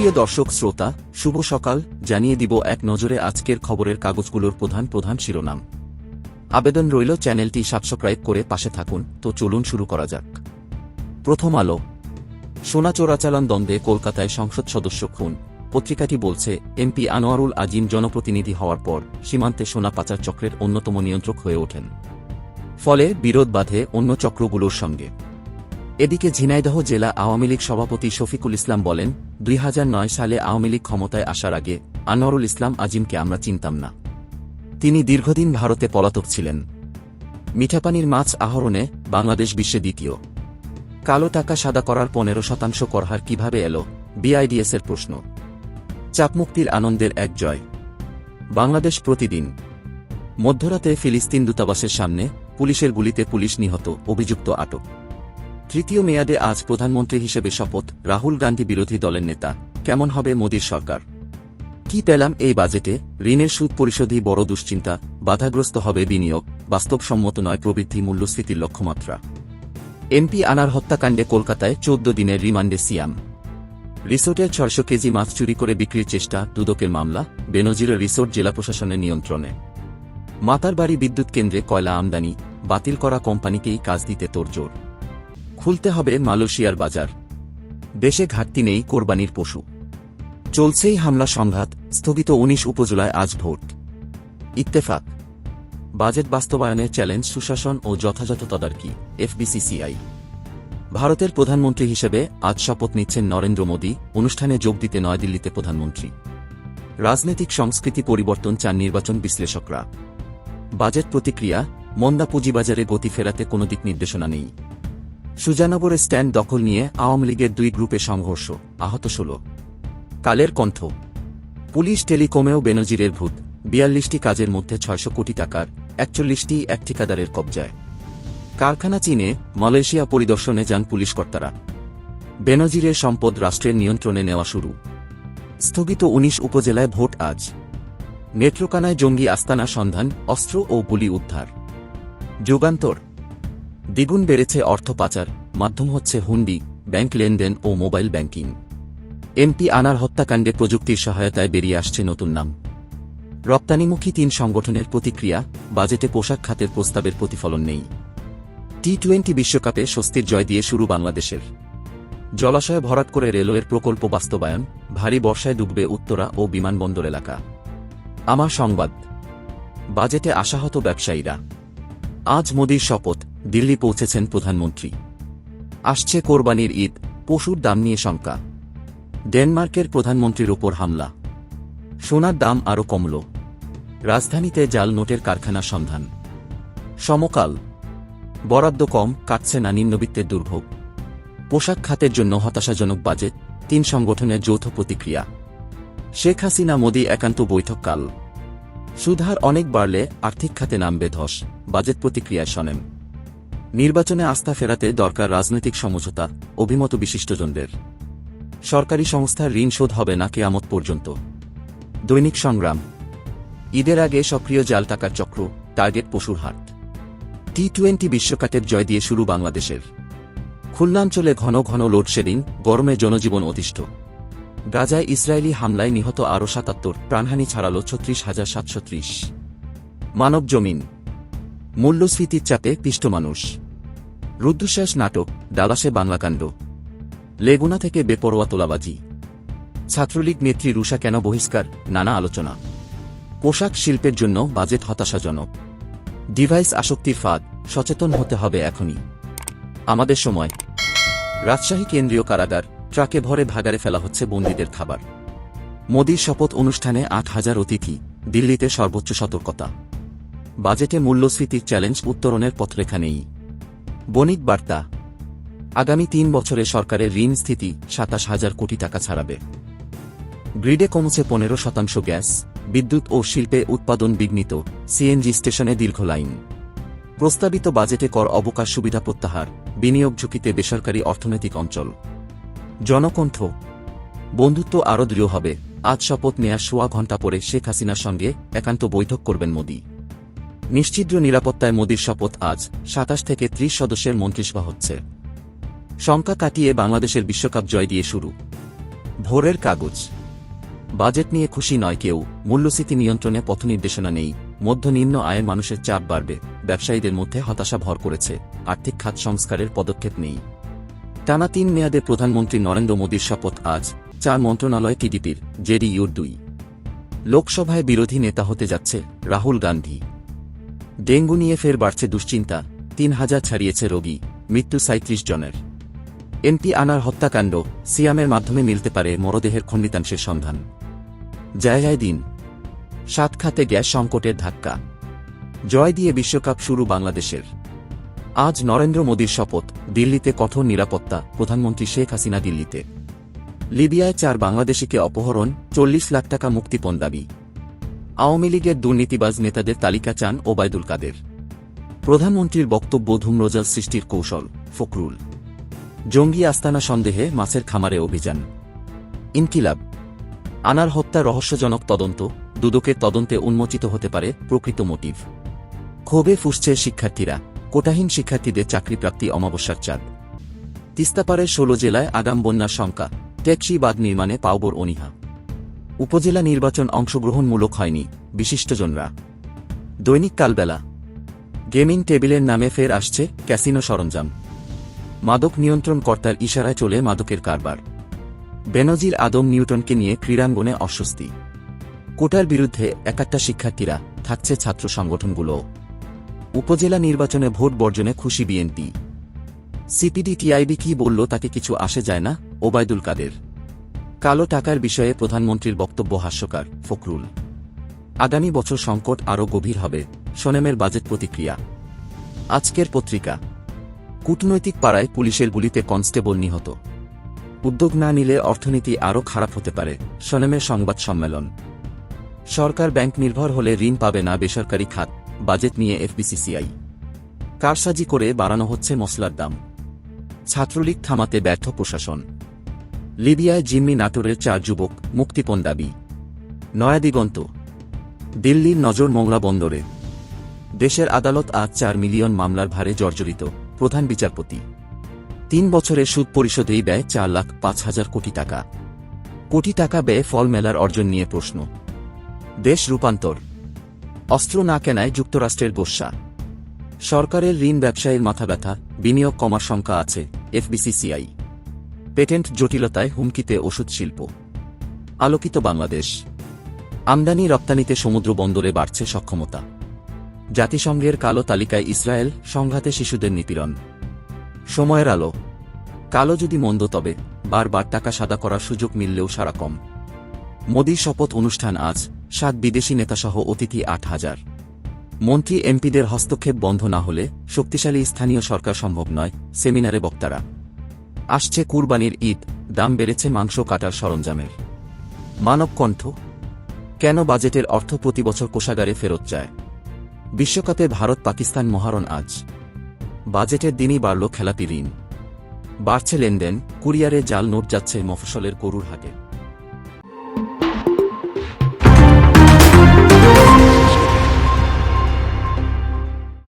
সুপ্রিয় দর্শক, শ্রোতা, শুভ সকাল। জানিয়ে দিব এক নজরে আজকের খবরের কাগজগুলোর প্রধান প্রধান শিরোনাম। আবেদন রইল চ্যানেলটি সাবস্ক্রাইব করে পাশে থাকুন। তো চলুন শুরু করা যাক। প্রথম আলো। সোনা চোরাচালান দ্বন্দ্বে কলকাতায় সংসদ সদস্য খুন। পত্রিকাটি বলছে, এমপি আনোয়ারুল আজিম জনপ্রতিনিধি হওয়ার পর সীমান্তে সোনা পাচার চক্রের অন্যতম নিয়ন্ত্রক হয়ে ওঠেন। ফলে বিরোধ বাধে অন্য চক্রগুলোর সঙ্গে। এদিকে ঝিনাইদহ জেলা আওয়ামী লীগ সভাপতি শফিকুল ইসলাম বলেন, দুই হাজার নয় সালে আওয়ামী লীগ ক্ষমতায় আসার আগে আনোয়ারুল ইসলাম আজিমকে আমরা চিনতাম না। তিনি দীর্ঘদিন ভারতে পলাতক ছিলেন। মিঠাপানির মাছ আহরণে বাংলাদেশ বিশ্বে দ্বিতীয়। কালো টাকা সাদা করার পনেরো শতাংশ করহার কীভাবে এলো বিআইডিএসের প্রশ্ন। চাপমুক্তির আনন্দের এক জয়। বাংলাদেশ প্রতিদিন। মধ্যরাতে ফিলিস্তিন দূতাবাসের সামনে পুলিশের গুলিতে পুলিশ নিহত, অভিযুক্ত আটক। তৃতীয় মেয়াদে আজ প্রধানমন্ত্রী হিসেবে শপথ, রাহুল গান্ধী বিরোধী দলের নেতা। কেমন হবে মোদীর সরকার? কি পেলাম এই বাজেটে? ঋণের সুদ পরিশোধই বড় দুশ্চিন্তা, বাধাগ্রস্ত হবে বিনিয়োগ, বাস্তবসম্মত নয় প্রবৃদ্ধি মূল্যস্ফীতির লক্ষ্যমাত্রা। এমপি আনার হত্যাকাণ্ডে কলকাতায় চোদ্দ দিনের রিমান্ডে সিয়াম। রিসোর্টে ছয়শো কেজি মাছ চুরি করে বিক্রির চেষ্টা, দুদকের মামলা বেনজির রিসোর্ট জেলা প্রশাসনের নিয়ন্ত্রণে। মাতারবাড়ি বিদ্যুৎ কেন্দ্রে কয়লা আমদানি, বাতিল করা কোম্পানিকেই কাজ দিতে তোড়জোড়। খুলতে হবে মালয়েশিয়ার বাজার। দেশে ঘাটতি নেই কোরবানির পশু। চলছেই হামলা সংঘাত, স্থগিত উনিশ উপজেলায় আজ ভোট। ইত্তেফাক। বাজেট বাস্তবায়নে চ্যালেঞ্জ, সুশাসন ও যথাযথ তদারকি, এফবিসিসিআই। ভারতের প্রধানমন্ত্রী হিসেবে আজ শপথ নিচ্ছেন নরেন্দ্র মোদী, অনুষ্ঠানে যোগ দিতে নয়াদিল্লিতে প্রধানমন্ত্রী। রাজনৈতিক সংস্কৃতি পরিবর্তন চান নির্বাচন বিশ্লেষকরা। বাজেট প্রতিক্রিয়া, মন্দা পুঁজিবাজারে গতি ফেরাতে কোনো দিক নির্দেশনা নেই। সুজানগরে স্ট্যান্ড দখল নিয়ে আওয়ামী লীগের দুই গ্রুপে সংঘর্ষ, আহত ষোলো। কালের কণ্ঠ। পুলিশ টেলিকমেও বেনজিরের ভূত। বিয়াল্লিশটি কাজের মধ্যে ছয়শো কোটি টাকার, একচল্লিশটি এক ঠিকাদারের কবজায়। কারখানা চীনে মালয়েশিয়া পরিদর্শনে যান পুলিশ কর্তারা। বেনজিরের সম্পদ রাষ্ট্রের নিয়ন্ত্রণে নেওয়া শুরু। স্থগিত উনিশ উপজেলায় ভোট আজ। নেত্রকানায় জঙ্গি আস্তানা সন্ধান, অস্ত্র ও গুলি উদ্ধার। যুগান্তর। দ্বিগুণ বেড়েছে অর্থ পাচার, মাধ্যম হচ্ছে হুন্ডি, ব্যাংক লেনদেন ও মোবাইল ব্যাংকিং। এমপি আনার হত্যাকাণ্ডে প্রযুক্তির সহায়তায় বেরিয়ে আসছে নতুন নাম। রপ্তানিমুখী তিন সংগঠনের প্রতিক্রিয়া, বাজেটে পোশাক খাতের প্রস্তাবের প্রতিফলন নেই। টি টোয়েন্টি বিশ্বকাপে স্বস্তির জয় দিয়ে শুরু বাংলাদেশের। জলাশয়ে ভরাট করে রেলওয়ের প্রকল্প বাস্তবায়ন, ভারী বর্ষায় ডুববে উত্তরা ও বিমানবন্দর এলাকা। আমার সংবাদ। বাজেটে আশাহত ব্যবসায়ীরা। আজ মোদীর শপথ, দিল্লি পৌঁছেছেন প্রধানমন্ত্রী। আসছে কোরবানির ঈদ, পশুর দাম নিয়ে শঙ্কা। ডেনমার্কের প্রধানমন্ত্রীর ওপর হামলা। সোনার দাম আরও কমল। রাজধানীতে জাল নোটের কারখানা সন্ধান। সমকাল। বরাদ্দ কম, কাটছে না নিম্নবিত্তের দুর্ভোগ। পোশাক খাতের জন্য হতাশাজনক বাজেট, তিন সংগঠনের যৌথ প্রতিক্রিয়া। শেখ হাসিনা, মোদী একান্ত বৈঠক কাল সুধার অনেক বাড়লে আর্থিক খাতে নামবে ধস। বাজেট প্রতিক্রিয়ায় শোনেন নির্বাচনে আস্থা ফেরাতে দরকার রাজনৈতিক সমঝোতা, অভিমত বিশিষ্টজনদের। সরকারি সংস্থার ঋণ শোধ হবে না কেয়ামত পর্যন্ত। দৈনিক সংগ্রাম। ঈদের আগে সক্রিয় জাল টাকার চক্র, টার্গেট পশুর হাট। টি টোয়েন্টি বিশ্বকাপের জয় দিয়ে শুরু বাংলাদেশের। খুলনাঞ্চলে ঘন ঘন লোডশেডিং গরমে জনজীবন অতিষ্ঠ। গাজায় ইসরায়েলি হামলায় নিহত আরও সাতাত্তর, প্রাণহানি ছাড়াল ছত্রিশ হাজার সাতশো ত্রিশ। মানব জমিন। মূল্যস্ফীতির চাপে পিষ্ট মানুষ। রুদ্ধশ্বাস নাটক, ডালাসে বাংলাকাণ্ড লেগুনা থেকে বেপরোয়া তোলাবাজি। ছাত্রলীগ নেত্রী রুষা কেন বহিষ্কার? নানা আলোচনা। পোশাক শিল্পের জন্য বাজেট হতাশাজনক। ডিভাইস আসক্তির ফাঁদ, সচেতন হতে হবে এখনই। আমাদের সময়। রাজশাহী কেন্দ্রীয় কারাগার, ট্রাকে ভরে ভাগারে ফেলা হচ্ছে বন্দীদের খাবার। মোদীর শপথ অনুষ্ঠানে আট হাজার অতিথি, দিল্লিতে সর্বোচ্চ সতর্কতা। বাজেটে মূল্যস্ফীতির চ্যালেঞ্জ উত্তরণের পথরেখা নেই। বণিক বার্তা। আগামী তিন বছরে সরকারের ঋণ স্থিতি সাতাশ হাজার কোটি টাকা ছাড়াবে। গ্রিডে কমছে পনেরো শতাংশ গ্যাস, বিদ্যুৎ ও শিল্পে উৎপাদন বিঘ্নিত, সিএনজি স্টেশনে দীর্ঘ লাইন। প্রস্তাবিত বাজেটে কর অবকাশ সুবিধা প্রত্যাহার, বিনিয়োগ ঝুঁকিতে বেসরকারি অর্থনৈতিক অঞ্চল। জনকণ্ঠ। বন্ধুত্ব আরও দৃঢ় হবে, আজ শপথ নেয়া সোয়া ঘণ্টা পরে শেখ হাসিনার সঙ্গে একান্ত বৈঠক করবেন মোদী। নিশ্চিদ্র নিরাপত্তায় মোদীর শপথ আজ, সাতাশ থেকে ত্রিশ সদস্যের মন্ত্রিসভা হচ্ছে। শঙ্কা কাটিয়ে বাংলাদেশের বিশ্বকাপ জয় দিয়ে শুরু। ভোরের কাগজ। বাজেট নিয়ে খুশি নয় কেউ, মূল্যস্ফীতি নিয়ন্ত্রণে পথনির্দেশনা নেই, মধ্যনিম্ন আয়ের মানুষের চাপ বাড়বে, ব্যবসায়ীদের মধ্যে হতাশা ভর করেছে, আর্থিক খাত সংস্কারের পদক্ষেপ নেই। টানা তিন মেয়াদে প্রধানমন্ত্রী নরেন্দ্র মোদীর শপথ আজ, চার মন্ত্রণালয় টিডিপির, জেডিইউর দুই। লোকসভায় বিরোধী নেতা হতে যাচ্ছে, রাহুল গান্ধী। ডেঙ্গু নিয়ে ফের বাড়ছে দুশ্চিন্তা। তিন হাজার ছাড়িয়েছে রোগী। মৃত্যু সাঁত্রিশ জনের। এমপি আনার হত্যাকাণ্ড সিয়ামের মাধ্যমে মিলতে পারে মরদেহের খণ্ডিতাংশের সন্ধান। জায়গায় দিন। সাত খাতে গ্যাস সংকটের ধাক্কা। জয় দিয়ে বিশ্বকাপ শুরু বাংলাদেশের। আজ নরেন্দ্র মোদীর শপথ, দিল্লিতে কঠোর নিরাপত্তা, প্রধানমন্ত্রী শেখ হাসিনা দিল্লিতে। লিবিয়ায় চার বাংলাদেশিকে অপহরণ, চল্লিশ লাখ টাকা মুক্তিপণ দাবি। আওয়ামী লীগের দুর্নীতিবাজ নেতাদের তালিকা চান ওবায়দুল কাদের। প্রধানমন্ত্রীর বক্তব্য ধূম্রজাল সৃষ্টির কৌশল, ফখরুল। জঙ্গি আস্তানা সন্দেহে মাছের খামারে অভিযান। ইনকিলাব। আনার হত্যা রহস্যজনক তদন্ত, দুদকের তদন্তে উন্মোচিত হতে পারে প্রকৃত মোটিভ। ক্ষোভে ফুসছে শিক্ষার্থীরা, কোটাহীন শিক্ষার্থীদের চাকরিপ্রাপ্তি অমাবস্যার চাঁদ। তিস্তাপাড়ের ষোলো জেলায় আগাম বন্যার শঙ্কা, ট্যাক্সি বাঁধ নির্মাণে পাওবর অনীহা। উপজেলা নির্বাচন অংশগ্রহণমূলক হয়নি, বিশিষ্টজনরা। দৈনিক কালবেলা। গেমিং টেবিলের নামে ফের আসছে ক্যাসিনো সরঞ্জাম। মাদক নিয়ন্ত্রণ কর্তার ইশারায় চলে মাদকের কারবার। বেনজির আদম নিউটনকে নিয়ে ক্রীড়াঙ্গনে অস্বস্তি। কোটার বিরুদ্ধে একাত্তা শিক্ষার্থীরা থাকছে ছাত্র সংগঠনগুলো। উপজেলা নির্বাচনে ভোট বর্জনে খুশি বিএনপি। সিপিডি টিআইবি কি বলল তাকে কিছু আসে যায় না, ওবায়দুল কাদের। কালো টাকার বিষয়ে প্রধানমন্ত্রীর বক্তব্য হাস্যকার, ফখরুল। আগামী বছর সংকট আরও গভীর হবে, সোনেমের বাজেট প্রতিক্রিয়া। আজকের পত্রিকা। কূটনৈতিক পাড়ায় পুলিশের গুলিতে কনস্টেবল নিহত। উদ্যোগ না নিলে অর্থনীতি আরও খারাপ হতে পারে, সোনেমের সংবাদ সম্মেলন। সরকার ব্যাংক নির্ভর হলে ঋণ পাবে না বেসরকারি খাত, বাজেট নিয়ে এফবিসিসিআই। কারসাজি করে বাড়ানো হচ্ছে মশলার দাম। ছাত্রলীগ থামাতে ব্যর্থ প্রশাসন। লিবিয়ায় জিম্মি নাটোরের চার যুবক মুক্তিপণ দাবি। নয়াদিগন্ত, দিল্লির নজর মোংলা বন্দরে। দেশের আদালত আজ চার মিলিয়ন মামলার ভারে জর্জরিত প্রধান বিচারপতি। তিন বছরের সুদ পরিশোধেই ব্যয় চার লাখ পাঁচ হাজার কোটি টাকা। কোটি টাকা ব্যয়ে ফল মেলার অর্জন নিয়ে প্রশ্ন। দেশ রূপান্তর। অস্ত্র না কেনায় যুক্তরাষ্ট্রের গোস্বা সরকারের ঋণ ব্যবসায়ীর মাথা ব্যথা বিনিয়োগ কমার শঙ্কা আছে এফবিসিসিআই পেটেন্ট জটিলতায় হুমকিতে ওষুধ শিল্প। আলোকিত বাংলাদেশ। আমদানি রপ্তানিতে সমুদ্র বন্দরে বাড়ছে সক্ষমতা। জাতিসংঘের কালো তালিকায় ইসরায়েল সংঘাতে শিশুদের নিপীড়ন। সময়ের আলো। কালো যদি মন্দ তবে, বারবার টাকা সাদা করার সুযোগ মিললেও সারা কম। মোদী শপথ অনুষ্ঠান আজ, সাত বিদেশি নেতাসহ অতিথি আট হাজার। মন্ত্রী এমপিদের হস্তক্ষেপ বন্ধ না হলে শক্তিশালী স্থানীয় সরকার সম্ভব নয়, সেমিনারে বক্তারা। আসছে কুরবানির ঈদ, দাম বেড়েছে মাংস কাটার সরঞ্জামের। মানব কণ্ঠ কেন বাজেটের অর্থ প্রতি বছর কোষাগারে ফেরত যায় বিশ্বকাপে ভারত পাকিস্তান মহারণ আজ। বাজেটের দিনই বাড়ল খেলাপি ঋণ। বাড়ছে লেনদেন, কুরিয়ারে জাল নোট যাচ্ছে মফসলের করুর হাটে।